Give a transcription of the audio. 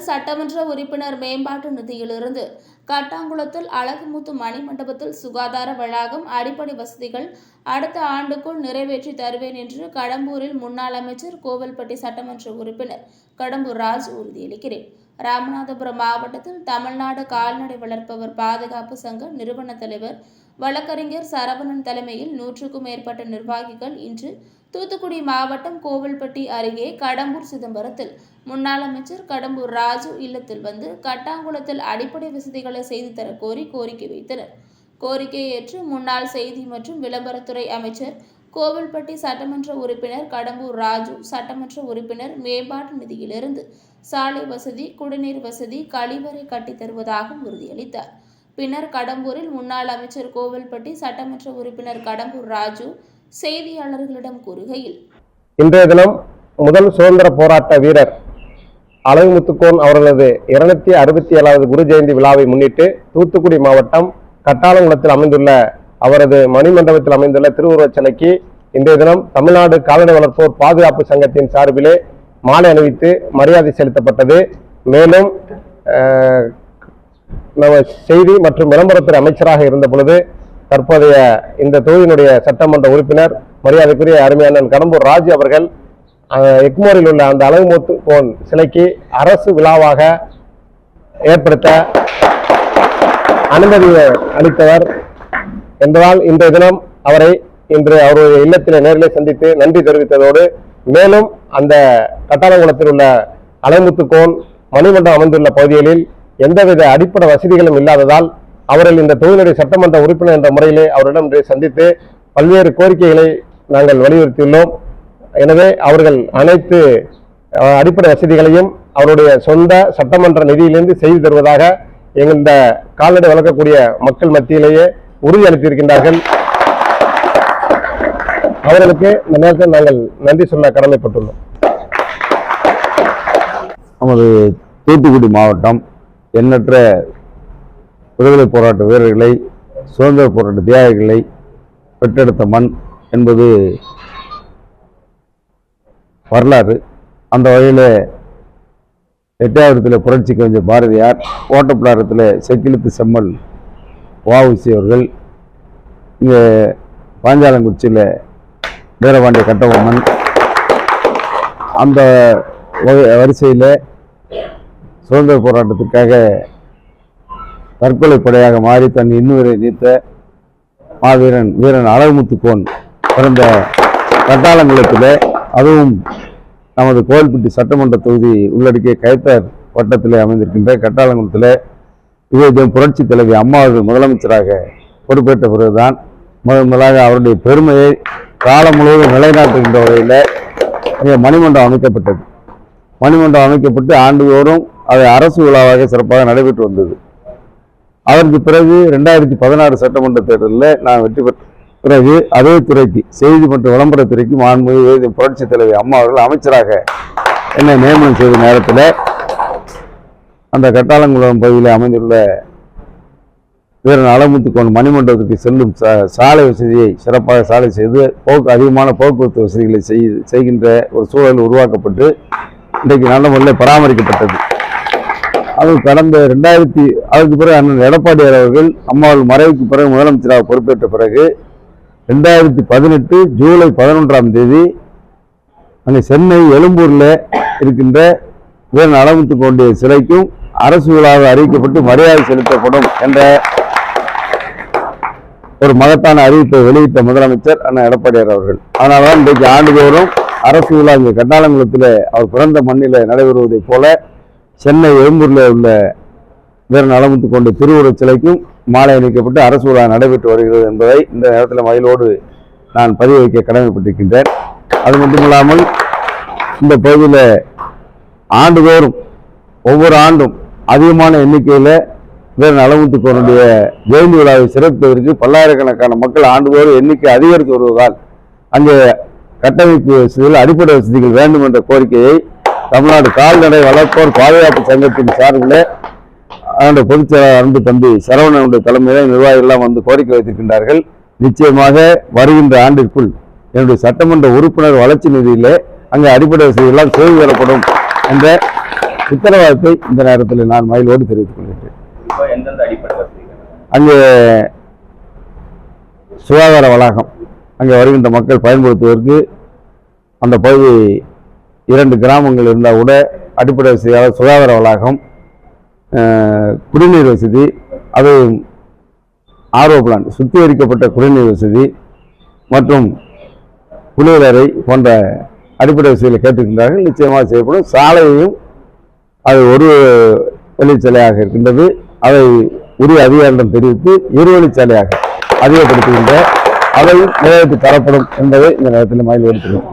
சட்டமன்ற உறுப்பினர் மேம்பாட்டு நிதியிலிருந்து கட்டாங்குளத்தில் அழகுமுத்து மணிமண்டபத்தில் சுகாதார வளாகம் அடிப்படை வசதிகள் அடுத்த ஆண்டுக்குள் நிறைவேற்றி தருவேன் என்று கடம்பூரில் முன்னாள் அமைச்சர் கோவில்பட்டி சட்டமன்ற உறுப்பினர் கடம்பூர் ராஜ் உறுதியளிக்கிறேன். ராமநாதபுரம் மாவட்டத்தில் தமிழ்நாடு கால்நடை வளர்ப்பவர் பாதுகாப்பு சங்க நிறுவன தலைவர் வழக்கறிஞர் சரவணன் தலைமையில் நூற்றுக்கும் மேற்பட்ட நிர்வாகிகள் இன்று தூத்துக்குடி மாவட்டம் கோவில்பட்டி அருகே கடம்பூர் சிதம்பரத்தில் முன்னாள் அமைச்சர் கடம்பூர் ராஜு இல்லத்தில் வந்து கட்டாங்குளத்தில் அடிப்படை வசதிகளை செய்து தர கோரி கோரிக்கை வைத்தனர். கோரிக்கையை ஏற்று முன்னாள் செய்தி மற்றும் விளம்பரத்துறை அமைச்சர் கோவில்பட்டி சட்டமன்ற உறுப்பினர் கடம்பூர் ராஜு சட்டமன்ற உறுப்பினர் மேம்பாட்டு நிதியிலிருந்து சாலை வசதி குடிநீர் வசதி கழிவறை கட்டித் தருவதாக உறுதியளித்தார். பின்னர் கடம்பூரில் முன்னாள் அமைச்சர் கோவில்பட்டி சட்டமன்ற உறுப்பினர் கடம்பூர் ராஜு செய்தியாளர்களிடம் கூறுகையில் இன்றைய தினம் முதல் சுதந்திர போராட்ட வீரர் அழகுமுத்துக்கோன் அவர்களது இருநூத்தி அறுபத்தி ஏழாவது குரு ஜெயந்தி விழாவை முன்னிட்டு தூத்துக்குடி மாவட்டம் கட்டாளங்குளத்தில் அமைந்துள்ள அவரது மணிமண்டபத்தில் அமைந்துள்ள திருவுருவச் சிலைக்கு இன்றைய தினம் தமிழ்நாடு கால்நடை வளர்ப்போர் பாதுகாப்பு சங்கத்தின் சார்பிலே மாலை அணிவித்து மரியாதை செலுத்தப்பட்டது. மேலும் நம்ம செய்தி மற்றும் விளம்பரத்துறை அமைச்சராக இருந்த பொழுது தற்போதைய இந்த தொகுதியினுடைய சட்டமன்ற உறுப்பினர் மரியாதைக்குரிய அருமையான கடம்பூர் ராஜு அவர்கள் எக்மோரில் உள்ள அந்த அழகுமுத்து போன் சிலைக்கு அரசு விழாவாக ஏற்படுத்த அனுமதி அளித்தவர் என்பதால் இன்றைய தினம் அவரை இன்று அவருடைய இல்லத்திலே நேரிலே சந்தித்து நன்றி தெரிவித்ததோடு மேலும் அந்த கட்டாளங்குளத்தில் உள்ள அலைமுத்துக்கோன் மணிமண்டம் அமைந்துள்ள பகுதிகளில் எந்தவித அடிப்படை வசதிகளும் இல்லாததால் அவர்கள் இந்த தொகுதியுடைய சட்டமன்ற உறுப்பினர் என்ற முறையிலே அவரிடம் சந்தித்து பல்வேறு கோரிக்கைகளை நாங்கள் வலியுறுத்தியுள்ளோம். எனவே அவர்கள் அனைத்து அடிப்படை வசதிகளையும் அவருடைய சொந்த சட்டமன்ற நிதியிலிருந்து செய்து தருவதாக எங்கள் இந்த கால்நடை வளர்க்கக்கூடிய மக்கள் மத்தியிலேயே உறுதி அளித்திருக்கின்றார்கள். அவர்களுக்கு இந்த நேரத்தில் நாங்கள் நன்றி சொல்ல கடமைப்பட்டுள்ளோம். நமது தூத்துக்குடி மாவட்டம் எண்ணற்ற விடுதலை போராட்ட வீரர்களை சுதந்திர போராட்ட தியாகிகளை பெற்றெடுத்த மண் என்பது வரலாறு. அந்த வகையில் எட்டாயிரத்தில் புரட்சி கவிஞர் பாரதியார் ஓட்டப்பிடாரத்தில் செக்கிழுத்து செம்மல் வாவுசி அவர்கள் இங்கே பாஞ்சாலங்குறிச்சியில் வீரபாண்டிய கட்டபொம்மன். அந்த வரிசையில் சுதந்திர போராட்டத்துக்காக தற்கொலை படையாக மாறி தன் இன்னுயிரை நீத்த மாவீரன் வீரன் அழகுமுத்துக்கோன் பிறந்த கட்டாளங்குளத்தில் அதுவும் நமது கோவில்பட்டி சட்டமன்ற தொகுதி உள்ளடக்கிய கைத்தர் வட்டத்தில் அமைந்திருக்கின்ற கட்டாளங்குளத்தில் இது புரட்சி தலைவி அம்மா அவர்கள் முதலமைச்சராக பொறுப்பேற்ற பிறகுதான் முதன் முதலாக அவருடைய பெருமையை காலம் முழுவதும் நிலைநாட்டுகின்ற வகையில் இங்கே மணிமண்டபம் அமைக்கப்பட்டது. மணிமண்டபம் அமைக்கப்பட்டு ஆண்டுதோறும் அது அரசு விழாவாக சிறப்பாக நடைபெற்று வந்தது. அதற்கு பிறகு ரெண்டாயிரத்தி பதினாறு சட்டமன்ற தேர்தலில் நான் வெற்றி பெற்ற பிறகு அதே துறைக்கு செய்தி மற்றும் விளம்பரத்துறைக்கு மாண்புமிகு புரட்சித் புரட்சி தலைவி அம்மா அவர்கள் அமைச்சராக என்னை நியமனம் செய்த நேரத்தில் அந்த கட்டாளங்குளம் பகுதியில் அமைந்துள்ள வீரன் அலமுத்துக்கோன் மணிமண்டபத்துக்கு செல்லும் சாலை வசதியை சிறப்பாக சாலை செய்து போக்கு அதிகமான போக்குவரத்து வசதிகளை செய் செய்கின்ற ஒரு சூழல் உருவாக்கப்பட்டு இன்றைக்கு நல்ல முறையில் பராமரிக்கப்பட்டது. அது கடந்த ரெண்டாயிரத்தி அதுக்கு பிறகு அண்ணன் எடப்பாடியார் அவர்கள் அம்மாவில் மறைவுக்கு பிறகு முதலமைச்சராக பொறுப்பேற்ற பிறகு ரெண்டாயிரத்தி பதினெட்டு ஜூலை பதினொன்றாம் தேதி அங்கே சென்னை எழும்பூரில் இருக்கின்ற வீரன் கொண்டிய சிலைக்கும் அரசு விழாவை அறிவிக்கப்பட்டு மரியாதை செலுத்தப்படும் என்ற ஒரு மகத்தான அறிவிப்பை வெளியிட்ட முதலமைச்சர் அண்ணன் எடப்பாடியார் அவர்கள். அதனால்தான் இன்றைக்கு ஆண்டுதோறும் அரசு விழா இங்கே கட்டாளங்குளத்தில் அவர் பிறந்த மண்ணில் நடைபெறுவதைப் போல சென்னை எழும்பூரில் உள்ள வீரன் நலமுத்து கொண்டு திருவுருவச் சிலைக்கும் மாலை அணிக்கப்பட்டு அரசு விழா நடைபெற்று வருகிறது என்பதை இந்த நேரத்தில் மயிலோடு நான் பதிவு வைக்க கடமைப்பட்டிருக்கின்றேன். அது மட்டுமில்லாமல் இந்த பகுதியில் ஆண்டுதோறும் ஒவ்வொரு ஆண்டும் அதிகமான எண்ணிக்கையில் வீரன் நலமுத்துக்கோனுடைய ஜெயந்தி விழாவை சிறப்பதற்கு பல்லாயிரக்கணக்கான மக்கள் ஆண்டுதோறும் எண்ணிக்கை அதிகரித்து வருவதால் அங்கே கட்டமைப்பு வசதிகள் அடிப்படை வசதிகள் வேண்டும் என்ற கோரிக்கையை தமிழ்நாடு கால்நடை வளர்ப்போர் பாதுகாப்பு சங்கத்தின் சார்பில் அந்த பொதுச் செயலாளர் அன்பு தம்பி சரவணனுடைய தலைமையில் நிர்வாகிகள்லாம் வந்து கோரிக்கை வைத்திருக்கின்றார்கள். நிச்சயமாக வருகின்ற ஆண்டிற்குள் என்னுடைய சட்டமன்ற உறுப்பினர் வளர்ச்சி நிதியிலே அங்கே அடிப்படை வசதிகள்லாம் செய்து தரப்படும் என்ற உத்தரவாதத்தை இந்த நேரத்தில் நான் மயிலோடு தெரிவித்துக் கொள்கிறேன் அங்கே சுகாதார வளாகம். அங்கே வருகின்ற மக்கள் பயன்படுத்துவதற்கு அந்த பகுதி இரண்டு கிராமங்கள் இருந்தால் கூட அடிப்படை வசதியாக சுகாதார வளாகம் குடிநீர் வசதி அது ஆர்வ பிளான் சுத்திகரிக்கப்பட்ட குடிநீர் வசதி மற்றும் குளியலறை போன்ற அடிப்படை வசதிகளை கேட்டிருக்கின்றார்கள். நிச்சயமாக செய்யப்படும். சாலையையும் அது ஒரு வழிச்சாலையாக இருக்கின்றது. அதை உரிய அதிகாரிடம் தெரிவித்து இருவழிச்சாலையாக அதிகப்படுத்துகின்ற அதையும் நிறைவேற்றி தரப்படும் என்பதை இந்த நேரத்தில் மயில் எடுத்துள்ளோம்